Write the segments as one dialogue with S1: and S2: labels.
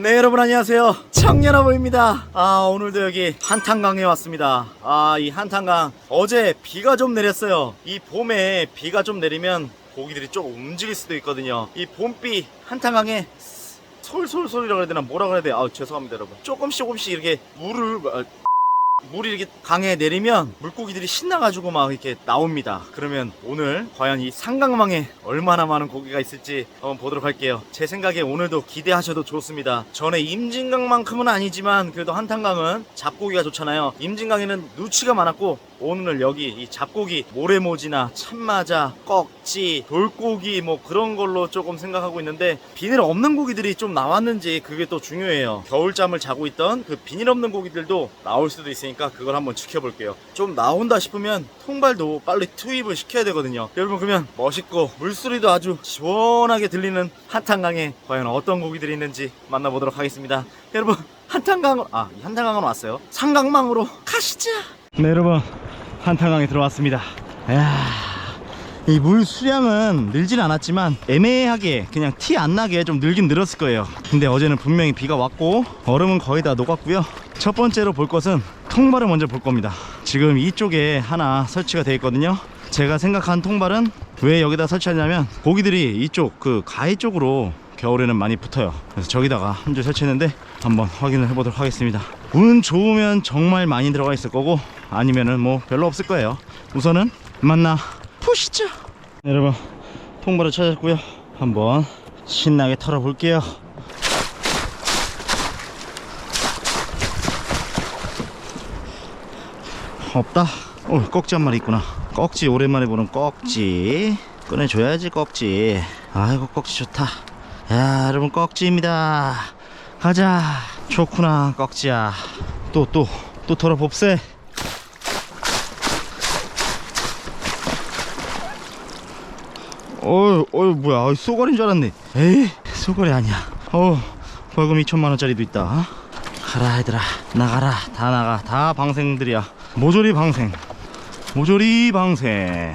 S1: 네 여러분 안녕하세요. 청년아보입니다. 아 오늘도 여기 한탄강에 왔습니다. 아 이 한탄강 어제 비가 좀 내렸어요. 이 봄에 비가 좀 내리면 고기들이 좀 움직일 수도 있거든요. 이 봄비 한탄강에 솔솔솔이라고 해야 되나 뭐라 그래야 돼? 아 죄송합니다 여러분. 조금씩 조금씩 이렇게 물을 아, 물이 이렇게 강에 내리면 물고기들이 신나가지고 막 이렇게 나옵니다. 그러면 오늘 과연 이 상강망에 얼마나 많은 고기가 있을지 한번 보도록 할게요. 제 생각에 오늘도 기대하셔도 좋습니다. 전에 임진강만큼은 아니지만 그래도 한탄강은 잡고기가 좋잖아요. 임진강에는 누치가 많았고 오늘 여기 이 잡고기 모래모지나 참마자, 꺽지, 돌고기 뭐 그런 걸로 조금 생각하고 있는데 비닐 없는 고기들이 좀 나왔는지 그게 또 중요해요. 겨울잠을 자고 있던 그 비닐 없는 고기들도 나올 수도 있으니까 그걸 한번 지켜볼게요. 좀 나온다 싶으면 통발도 빨리 투입을 시켜야 되거든요. 여러분 그러면 멋있고 물소리도 아주 시원하게 들리는 한탄강에 과연 어떤 고기들이 있는지 만나보도록 하겠습니다. 여러분 한탄강 아이 한탄강으로 왔어요. 상강망으로 가시죠. 네 여러분. 한탄강에 들어왔습니다. 이야. 이 물 수량은 늘진 않았지만 애매하게 그냥 티 안 나게 좀 늘긴 늘었을 거예요. 근데 어제는 분명히 비가 왔고 얼음은 거의 다 녹았고요. 첫 번째로 볼 것은 통발을 먼저 볼 겁니다. 지금 이쪽에 하나 설치가 되어 있거든요. 제가 생각한 통발은 왜 여기다 설치하냐면 고기들이 이쪽 그 가해 쪽으로 겨울에는 많이 붙어요. 그래서 저기다가 한 줄 설치했는데 한번 확인을 해보도록 하겠습니다 운 좋으면 정말 많이 들어가 있을 거고 아니면은 뭐 별로 없을 거예요. 우선은 만나 보시죠. 여러분 통발을 찾았고요. 한번 신나게 털어볼게요. 없다. 어 꺽지 한 마리 있구나. 꺽지 오랜만에 보는 꺽지. 꺼내줘야지 꺽지. 아이고 꺽지 좋다. 야 여러분 꺽지입니다. 가자 좋구나 꺽지야 또 또 또 털어봅세 어휴, 어휴, 뭐야. 어이, 쏘가리인 줄 알았네. 에이, 쏘가리 아니야. 어 벌금 2천만원짜리도 있다. 가라, 얘들아. 나가라. 다 나가. 다 방생들이야. 모조리 방생. 모조리 방생.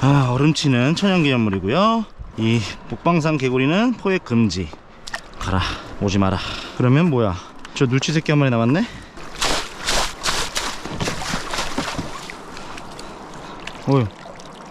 S1: 아, 얼음치는 천연기념물이고요. 이 북방산 개구리는 포획 금지. 가라. 오지 마라. 그러면 뭐야? 저 눌치 새끼 한 마리 남았네? 어휴,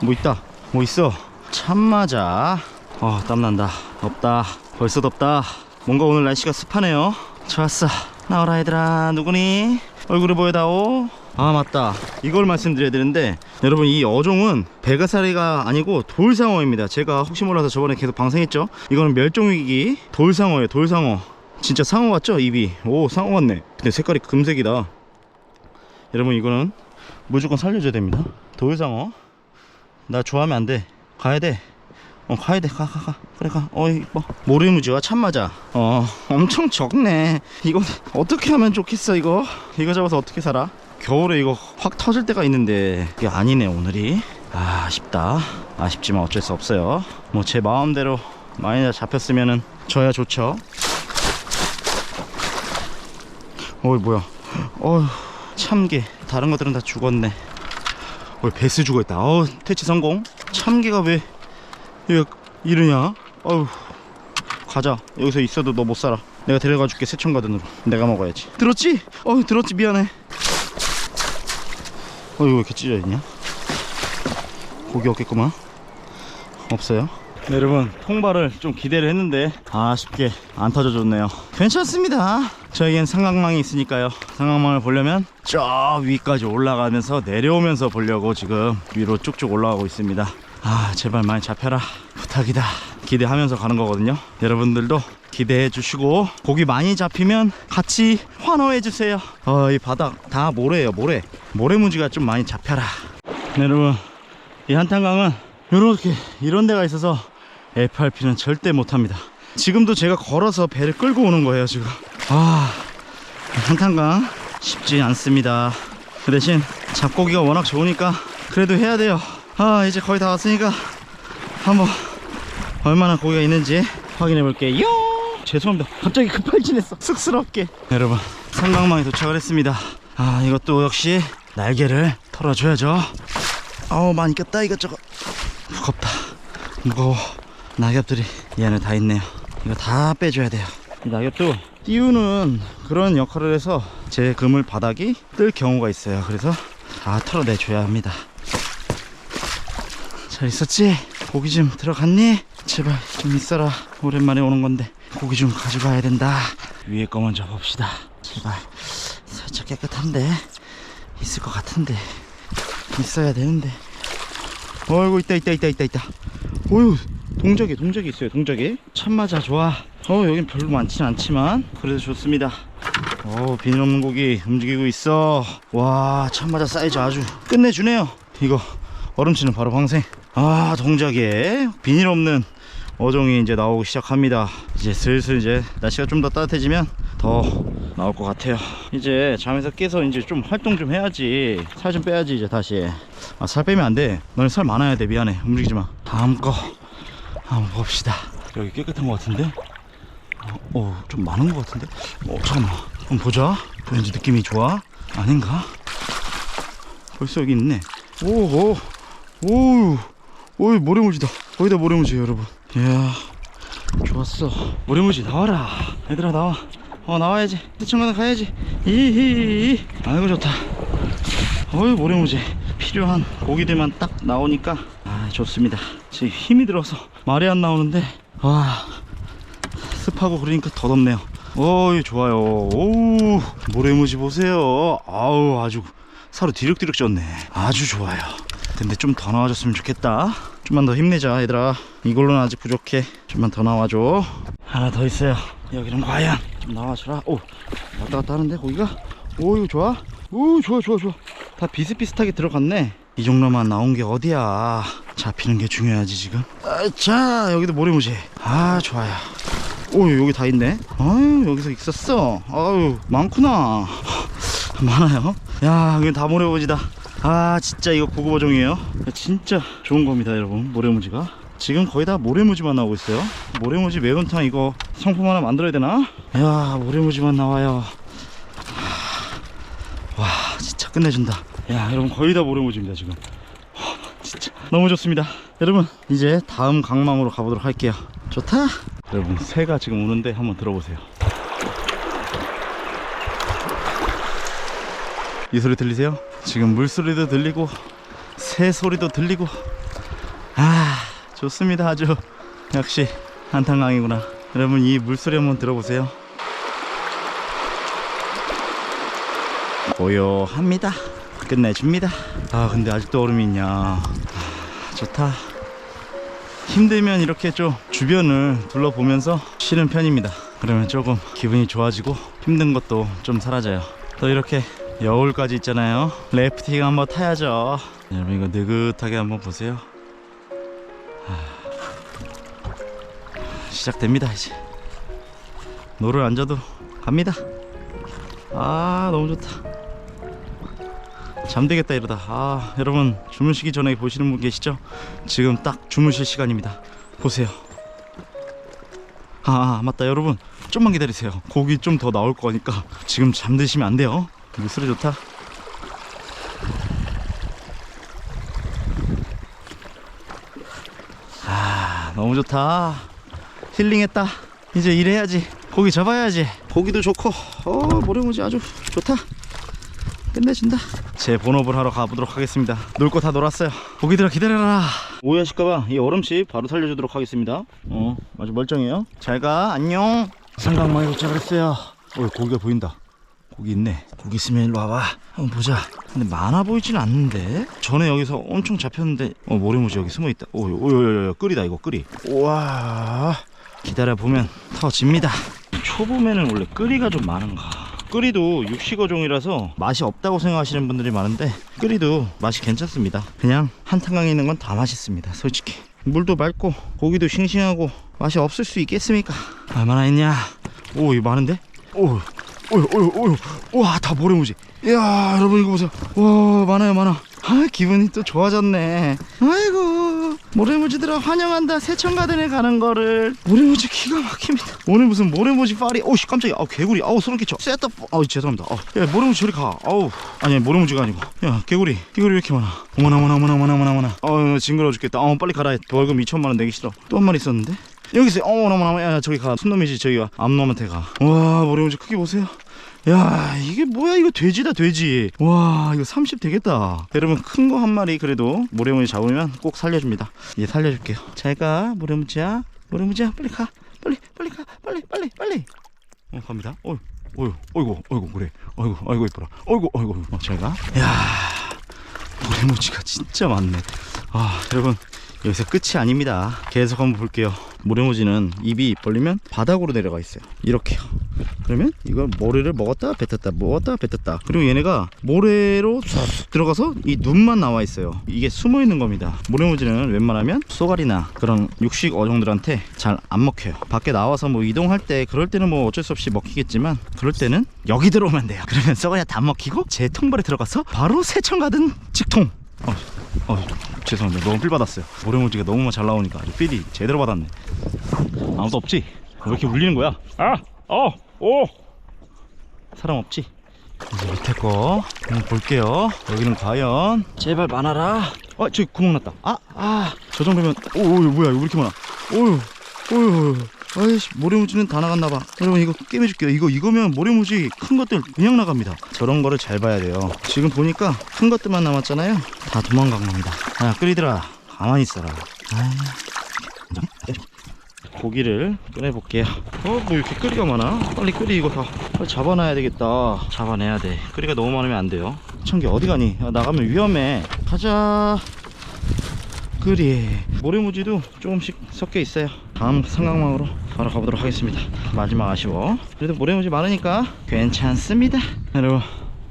S1: 뭐 있다. 뭐 있어. 참마자. 어, 땀난다. 덥다. 벌써 덥다. 뭔가 오늘 날씨가 습하네요. 좋았어. 나와라, 얘들아. 누구니? 얼굴을 보여다오. 아, 맞다. 이걸 말씀드려야 되는데, 여러분, 이 어종은 베가사리가 아니고 돌상어입니다. 제가 혹시 몰라서 저번에 계속 방생했죠? 이거는 멸종위기 돌상어예요, 돌상어. 진짜 상어 같죠? 입이. 오, 상어 같네. 근데 색깔이 금색이다. 여러분, 이거는 무조건 살려줘야 됩니다. 돌상어. 나 좋아하면 안 돼. 가야 돼. 어, 가야 돼. 가, 가, 가. 그래, 가. 어, 이뻐. 모래무지와 참마자. 어, 엄청 적네. 이거 어떻게 하면 좋겠어, 이거? 이거 잡아서 어떻게 살아? 겨울에 이거 확 터질 때가 있는데, 이게 아니네, 오늘이. 아, 아쉽다. 아쉽지만 어쩔 수 없어요. 뭐, 제 마음대로 많이 잡혔으면은 저야 좋죠. 어이, 뭐야. 어휴, 참게. 다른 것들은 다 죽었네. 어, 베스 죽어있다. 어우, 퇴치 성공. 참개가 왜, 왜 이러냐? 어휴. 가자. 여기서 있어도 너 못 살아. 내가 데려가 줄게, 세천가든으로. 내가 먹어야지. 들었지? 어휴, 들었지? 미안해. 어, 이거 왜 이렇게 찢어있냐? 고기 없겠구만. 없어요. 네, 여러분 통발을 좀 기대를 했는데 아쉽게 안 터져줬네요 괜찮습니다 저에겐 상강망이 있으니까요 상강망을 보려면 저 위까지 올라가면서 내려오면서 보려고 지금 위로 쭉쭉 올라가고 있습니다 아 제발 많이 잡혀라 부탁이다 기대하면서 가는 거거든요. 여러분들도 기대해 주시고 고기 많이 잡히면 같이 환호해 주세요. 어, 이 바닥 다 모래예요 모래. 모래무지가 좀 많이 잡혀라. 네, 여러분. 이 한탄강은 이렇게 이런 데가 있어서 FRP는 절대 못합니다. 지금도 제가 걸어서 배를 끌고 오는 거예요 지금. 아 한탄강 쉽지 않습니다. 그 대신 잡고기가 워낙 좋으니까 그래도 해야 돼요. 아 이제 거의 다 왔으니까 한번 얼마나 고기가 있는지 확인해 볼게요. 죄송합니다. 갑자기 급발진했어. 쑥스럽게. 여러분 상강망에 도착을 했습니다. 아 이것도 역시 날개를 털어줘야죠. 어우 많이 꼈다 이것저것. 무겁다. 무거워. 낙엽들이 이 안에 다 있네요. 이거 다 빼줘야 돼요. 자, 이것도 띄우는 그런 역할을 해서 제 그물 바닥이 뜰 경우가 있어요. 그래서 다 털어내줘야 합니다. 잘 있었지? 고기 좀 들어갔니? 제발 좀 있어라. 오랜만에 오는 건데 고기 좀 가져가야 된다. 위에 거 먼저 봅시다. 제발 살짝 깨끗한데 있을 것 같은데 있어야 되는데. 어이구 있다 있다 있다 있다 있다. 어휴 동작이 동작이 있어요 동작이. 참맞아 좋아. 어 여긴 별로 많진 않지만 그래도 좋습니다. 어 비늘 없는 고기 움직이고 있어. 와 참맞아 사이즈 아주 끝내주네요. 이거 얼음치는 바로 방생. 아 동작에 비닐 없는 어종이 이제 나오기 시작합니다. 이제 슬슬 이제 날씨가 좀 더 따뜻해지면 더 나올 것 같아요. 이제 잠에서 깨서 이제 좀 활동 좀 해야지. 살 좀 빼야지 이제 다시. 아 살 빼면 안 돼. 너네 살 많아야 돼. 미안해. 움직이지 마. 다음 거 한번 봅시다. 여기 깨끗한 것 같은데? 어, 어, 좀 많은 것 같은데? 어, 잠깐만. 한번 보자. 왠지 느낌이 좋아? 아닌가? 벌써 여기 있네. 오, 오, 오, 오, 모래무지다. 거기다 모래무지예요, 여러분. 이야, 좋았어. 모래무지 나와라. 얘들아 나와. 어 나와야지. 세청가다 가야지. 이히히. 아이고 좋다. 어이 모래무지. 필요한 고기들만 딱 나오니까 아 좋습니다. 지금 힘이 들어서 말이 안 나오는데 와 습하고 그러니까 더 덥네요. 어이 좋아요. 오 모래무지 보세요. 아우 아주 사로 디륵디륵 쪘네. 아주 좋아요. 근데 좀 더 나와줬으면 좋겠다. 좀만 더 힘내자 얘들아. 이걸로는 아직 부족해. 좀만 더 나와줘. 하나 더 있어요. 여기는 과연 좀 나와줘라. 오 왔다 갔다 하는데 고기가 오 이거 좋아? 오 좋아 좋아 좋아. 다 비슷비슷하게 들어갔네. 이 정도만 나온 게 어디야? 잡히는 게 중요하지 지금. 아, 자 여기도 모래무지. 아 좋아요. 오 여기 다 있네. 아유 여기서 있었어. 아유 많구나. 많아요. 야 여기 다 모래무지다. 아 진짜 이거 고급 어종이에요. 진짜 좋은 겁니다 여러분 모래무지가. 지금 거의 다 모래무지만 나오고 있어요. 모래무지 매운탕 이거 상품 하나 만들어야 되나? 야 모래무지만 나와요. 와 진짜 끝내준다. 야 여러분 거의 다 모래무지입니다 지금. 와, 진짜 너무 좋습니다. 여러분 이제 다음 강망으로 가보도록 할게요. 좋다. 여러분 새가 지금 우는데 한번 들어보세요. 이 소리 들리세요? 지금 물소리도 들리고 새 소리도 들리고. 아 좋습니다 아주. 역시 한탄강이구나. 여러분 이 물소리 한번 들어보세요. 고요합니다. 끝내줍니다. 아 근데 아직도 얼음이 있냐. 아, 좋다. 힘들면 이렇게 좀 주변을 둘러보면서 쉬는 편입니다. 그러면 조금 기분이 좋아지고 힘든 것도 좀 사라져요. 또 이렇게 여울까지 있잖아요. 래프팅 한번 타야죠. 여러분 이거 느긋하게 한번 보세요. 시작됩니다 이제. 노를 앉아도 갑니다. 아 너무 좋다. 잠들겠다 이러다. 아 여러분 주무시기 전에 보시는 분 계시죠? 지금 딱 주무실 시간입니다. 보세요. 아, 아 맞다. 여러분 좀만 기다리세요. 고기 좀 더 나올 거니까 지금 잠드시면 안 돼요 물소리 좋다. 아 너무 좋다. 힐링했다. 이제 일해야지. 고기 잡아야지. 고기도 좋고 어 모래무지 아주 좋다. 끝내준다. 제 본업을 하러 가보도록 하겠습니다. 놀 거 다 놀았어요. 고기들아 기다려라. 오해하실까봐 이 얼음씩 바로 살려주도록 하겠습니다. 어 아주 멀쩡해요. 잘 가. 안녕. 삼각망에 도착했어요. 어 고기가 보인다 고기 있네. 고기 있으면 일로 와봐. 한번 보자. 근데 많아 보이진 않는데? 전에 여기서 엄청 잡혔는데 어 모래무지 여기 숨어있다. 오오오오 끓이다 이거 끓이. 우와. 기다려보면 터집니다. 초봄에는 원래 끓이가 좀 많은가? 끓이도 육식어종이라서 맛이 없다고 생각하시는 분들이 많은데 끓이도 맛이 괜찮습니다. 그냥 한탄강에 있는 건 다 맛있습니다 솔직히. 물도 맑고 고기도 싱싱하고 맛이 없을 수 있겠습니까? 얼마나 있냐? 오 이거 많은데? 오 오유 오유 오유 와다 모래무지. 이야 여러분 이거 보세요. 와 많아요 많아. 아 기분이 또 좋아졌네. 아이고 모래무지들아 환영한다. 세천가든에 가는 거를. 모래무지 기가 막힙니다. 오늘 무슨 모래무지 파리. 오씨 깜짝이야. 아우 개구리. 아우 소름 끼쳐. 셋업. 아우 죄송합니다. 어. 야 모래무지 저리 가. 아우. 아니 모래무지가 아니고. 야 개구리. 개구리 왜 이렇게 많아? 어머나 어머나 어머나 어머나 어머나. 어머나 어 징그러워 죽겠다. 어 빨리 가라. 벌금 2천만 원 내기 싫어. 또 한 마리 있었는데 여기 있어요 어머 어머 어머 야 저기 가. 순놈이지 저기 가. 암놈한테 가와 모래무지 크기 보세요. 야 이게 뭐야? 이거 돼지다 돼지. 와 이거 30 되겠다. 여러분 큰 거 한 마리 그래도 모래무지 잡으면 꼭 살려줍니다. 이제 살려줄게요. 잘가. 모래무지야. 모래무지야. 빨리 가. 빨리 빨리 가. 빨리 빨리 빨리. 어 갑니다. 어이 어이 어이구 어이구 그래. 어이구 어이구 이뻐라. 어이구 어이구 어, 잘가. 야 모래무지가 진짜 많네. 아 여러분 여기서 끝이 아닙니다. 계속 한번 볼게요. 모래무지는 입이 벌리면 바닥으로 내려가 있어요. 이렇게요. 그러면 이걸 모래를 먹었다 뱉었다 먹었다 뱉었다. 그리고 얘네가 모래로 쑥 들어가서 이 눈만 나와 있어요. 이게 숨어 있는 겁니다. 모래무지는 웬만하면 쏘가리나 그런 육식 어종들한테 잘 안 먹혀요. 밖에 나와서 뭐 이동할 때 그럴 때는 뭐 어쩔 수 없이 먹히겠지만 그럴 때는 여기 들어오면 돼요. 그러면 쏘가리가 다 먹히고 제 통발에 들어가서 바로 새청 가든 직통. 어, 어 죄송합니다 너무 필 받았어요 모래무지가 너무 잘 나오니까 아주 필이 제대로 받았네 아무도 없지? 왜 이렇게 울리는 거야? 아! 어! 오! 사람 없지? 이제 밑에 거 한번 볼게요 여기는 과연 제발 많아라 아 저기 구멍 났다 아! 아! 저 정도면 오, 오 뭐야 이거 왜 이렇게 많아 오유 오유 아이씨 모래무지는 다 나갔나봐. 여러분 이거 게임해줄게요. 이거 이거면 모래무지 큰 것들 그냥 나갑니다. 저런 거를 잘 봐야 돼요. 지금 보니까 큰 것들만 남았잖아요. 다 도망간 겁니다. 야 끓이들아. 가만히 있어라. 아 고기를 꺼내볼게요. 어 뭐 이렇게 끓이가 많아? 빨리 끓이 이거 다. 빨리 잡아놔야 되겠다. 잡아내야 돼. 끓이가 너무 많으면 안 돼요. 청기 어디 가니? 야, 나가면 위험해. 가자. 끓이. 모래무지도 조금씩 섞여 있어요 다음 삼각망으로 바로 가보도록 하겠습니다. 마지막 아쉬워. 그래도 모래무지 많으니까 괜찮습니다. 여러분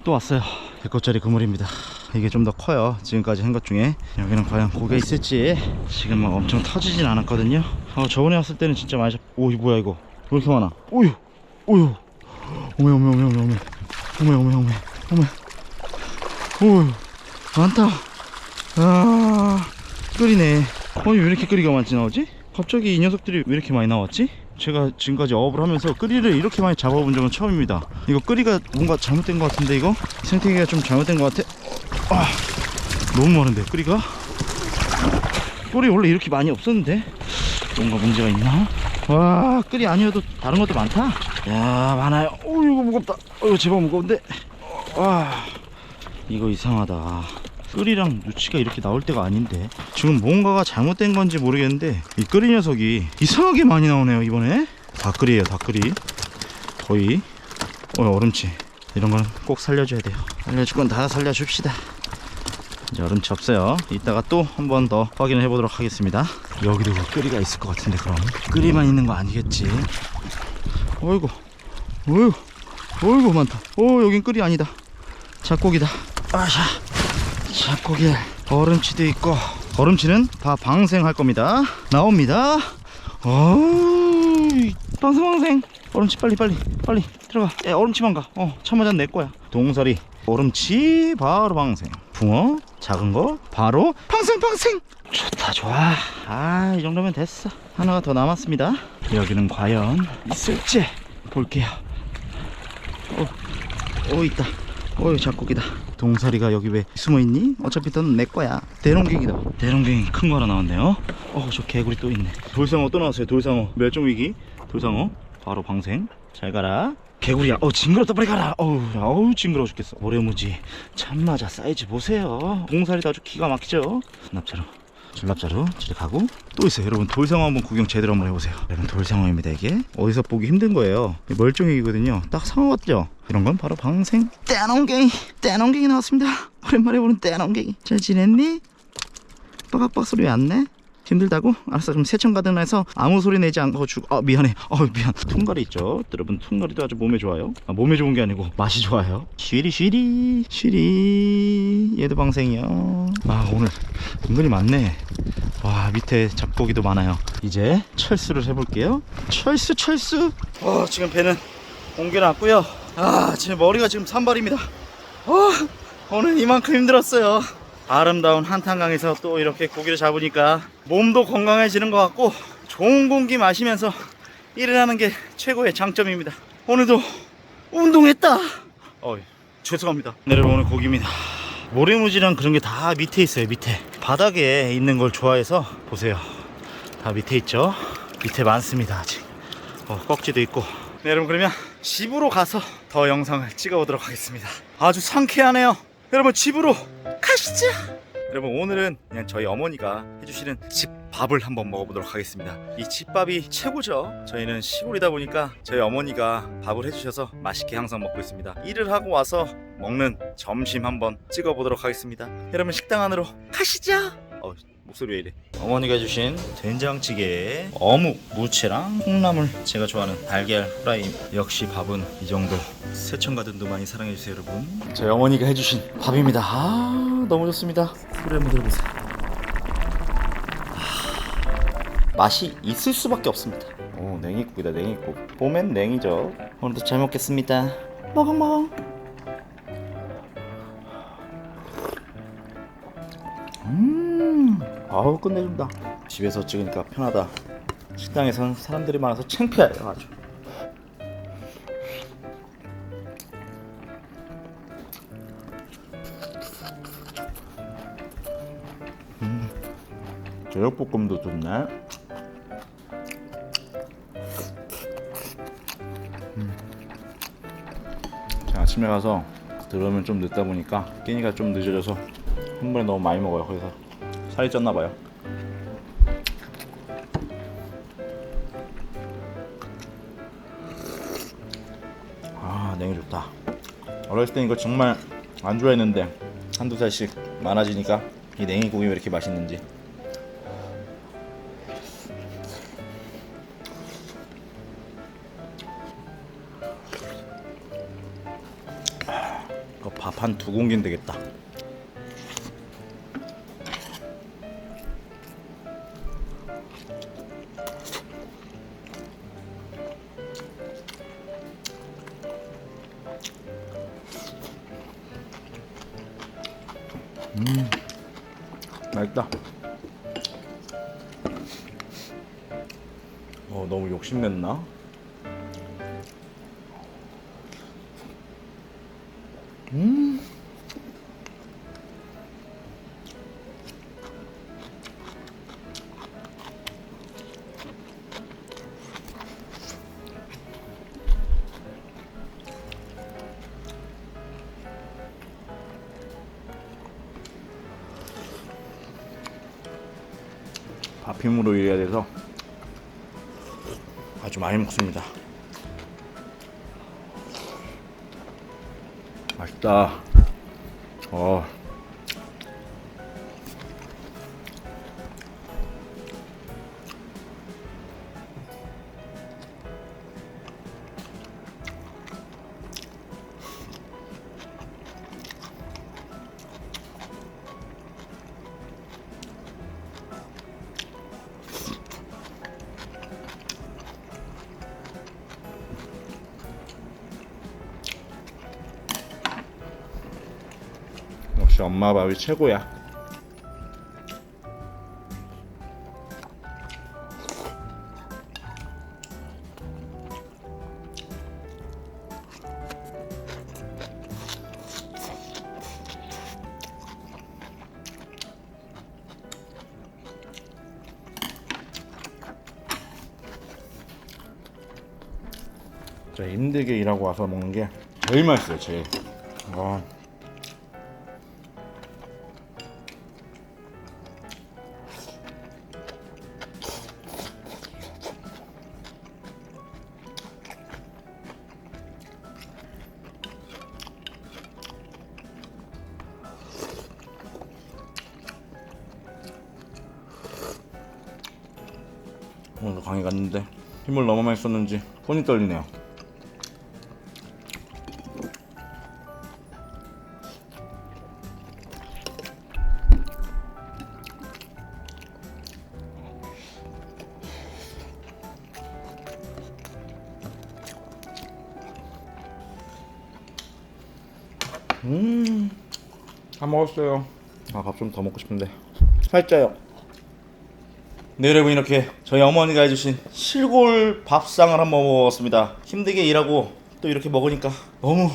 S1: 또 왔어요. 100호짜리 그물입니다. 이게 좀 더 커요. 지금까지 한 것 중에. 여기는 과연 고기가 있을지. 지금 막 엄청 터지진 않았거든요. 어, 저번에 왔을 때는 진짜 많이 잡... 오 뭐야 이거? 왜 이렇게 많아? 오유! 오유! 오메 오메 오메 오메 오메. 오메 오메 오메 오메. 오유! 많다! 아 끓이네. 아니 왜 이렇게 끓이가 많지 나오지? 갑자기 이 녀석들이 왜 이렇게 많이 나왔지? 제가 지금까지 어업을 하면서 끓이를 이렇게 많이 잡아본 적은 처음입니다 이거 끓이가 뭔가 잘못된 것 같은데 이거? 생태계가 좀 잘못된 것 같아 아 너무 많은데 끓이가? 꿀이 원래 이렇게 많이 없었는데 뭔가 문제가 있나? 와 끓이 아니어도 다른 것도 많다 야 많아요 어 이거 무겁다 어 제법 무거운데 와 이거 이상하다 끓이랑 누치가 이렇게 나올 때가 아닌데 지금 뭔가가 잘못된 건지 모르겠는데 이 끓이 녀석이 이상하게 많이 나오네요 이번에. 닭끓이에요 닭끓이. 거의 어 얼음치 이런 거는 꼭 살려줘야 돼요. 살려줄 건 다 살려줍시다. 이제 얼음치 없어요. 이따가 또 한 번 더 확인을 해보도록 하겠습니다. 여기도 끓이가 있을 것 같은데 그럼. 끓이만 있는 거 아니겠지? 어이구 어이구 어이구 많다. 오 여긴 끓이 아니다. 잡고기다. 아샤 잡고기 얼음치도 있고 얼음치는 다 방생할 겁니다. 나옵니다. 어이 방생 방생. 얼음치 빨리 빨리 빨리 들어가. 야 얼음치만 가어 참마잔 내 거야. 동설이 얼음치 바로 방생. 붕어 작은 거 바로 방생 방생. 좋다 좋아. 아 이 정도면 됐어. 하나가 더 남았습니다. 여기는 과연 있을지 볼게요. 어, 어 있다. 어이 잡고기다 동사리가 여기 왜 숨어있니? 어차피 넌내 거야. 대롱갱이다. 대롱갱이 큰 거 하나 나왔네요. 어저 개구리 또 있네. 돌상어 또 나왔어요 돌상어. 멸종위기. 돌상어 바로 방생. 잘 가라. 개구리야. 어 징그럽다 빨리 가라. 어우 어우 징그러워 죽겠어. 모래무지. 참맞아. 사이즈 보세요. 동사리도 아주 기가 막히죠? 납자루 줄납자루 저리 가고 또 있어요. 여러분 돌상어 한번 구경 제대로 한번 해보세요. 여러분 돌상어입니다 이게. 어디서 보기 힘든 거예요. 멀쩡이거든요. 딱 상어 같죠? 이런 건 바로 방생. 떼농갱이 떼농갱이 나왔습니다. 오랜만에 보는 떼농갱이. 잘 지냈니? 빡빡 소리 왜안 내? 힘들다고? 알았어 그럼 세청 가든해서 아무 소리 내지 않고 죽... 아 미안해. 어 미안. 퉁가리 있죠? 여러분 퉁가리도 아주 몸에 좋아요. 아, 몸에 좋은 게 아니고 맛이 좋아요. 쉬리 쉬리. 쉬리. 얘도 방생이요. 아 오늘 은근히 많네. 와 밑에 잡고기도 많아요. 이제 철수를 해볼게요. 철수 철수. 어 지금 배는 옮겨놨고요. 아제 머리가 지금 산발입니다. 어 오늘 이만큼 힘들었어요 아름다운 한탄강에서 또 이렇게 고기를 잡으니까 몸도 건강해지는 것 같고 좋은 공기 마시면서 일을 하는 게 최고의 장점입니다. 오늘도 운동했다! 어 죄송합니다. 오늘 고기입니다. 모래무지랑 그런 게 다 밑에 있어요 밑에. 바닥에 있는 걸 좋아해서 보세요. 다 밑에 있죠? 밑에 많습니다 아직. 어, 꺽지도 있고. 네 여러분 그러면 집으로 가서 더 영상을 찍어 보도록 하겠습니다. 아주 상쾌하네요. 여러분 집으로 가시죠. 여러분 오늘은 그냥 저희 어머니가 해주시는 집밥을 한번 먹어보도록 하겠습니다. 이 집밥이 최고죠. 저희는 시골이다 보니까 저희 어머니가 밥을 해주셔서 맛있게 항상 먹고 있습니다. 일을 하고 와서 먹는 점심 한번 찍어보도록 하겠습니다. 여러분 식당 안으로 가시죠. 어, 목소리 왜 이래. 어머니가 해주신 된장찌개에 어묵, 무채랑 콩나물. 제가 좋아하는 달걀 프라이 역시 밥은 이 정도. 새청가든도 많이 사랑해주세요 여러분. 저희 어머니가 해주신 밥입니다. 아 너무 좋습니다. 소리 한번 들어보세요. 아, 맛이 있을 수밖에 없습니다. 오 냉이국이다 냉이국. 봄엔 냉이죠. 오늘도 잘 먹겠습니다. 먹어먹어 아우 끝내준다. 집에서 찍으니까 편하다. 식당에서는 사람들이 많아서 창피해요 아주. 음, 제육볶음도 좋네. 음. 아침에 가서 들어오면 좀 늦다 보니까 끼니가 좀 늦어져서 한 번에 너무 많이 먹어요. 그래서 살이 쪘나 봐요. 아 냉이 좋다. 어렸을 땐 이거 정말 안 좋아했는데 한두 살씩 많아지니까 이 냉이국이 왜 이렇게 맛있는지. 이거 밥한 두 공기는 되겠다. 맛있다. 어 너무 욕심냈나? 밥 힘으로 일해야 돼서 아주 많이 먹습니다. 맛있다. 어. 역시 엄마 밥이 최고야. 자 힘들게 일하고 와서 먹는 게 제일 맛있어요 제일. 와. 강의 갔는데 힘을 너무 많이 썼는지 손이 떨리네요. 음, 다 먹었어요. 아, 밥 좀 더 먹고 싶은데. 살쪄요. 네 여러분 이렇게 저희 어머니가 해주신 실골 밥상을 한번 먹어봤습니다. 힘들게 일하고 또 이렇게 먹으니까 너무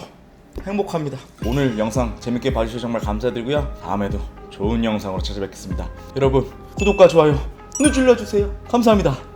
S1: 행복합니다. 오늘 영상 재밌게 봐주셔서 정말 감사드리고요. 다음에도 좋은 영상으로 찾아뵙겠습니다. 여러분 구독과 좋아요 눌러주세요. 감사합니다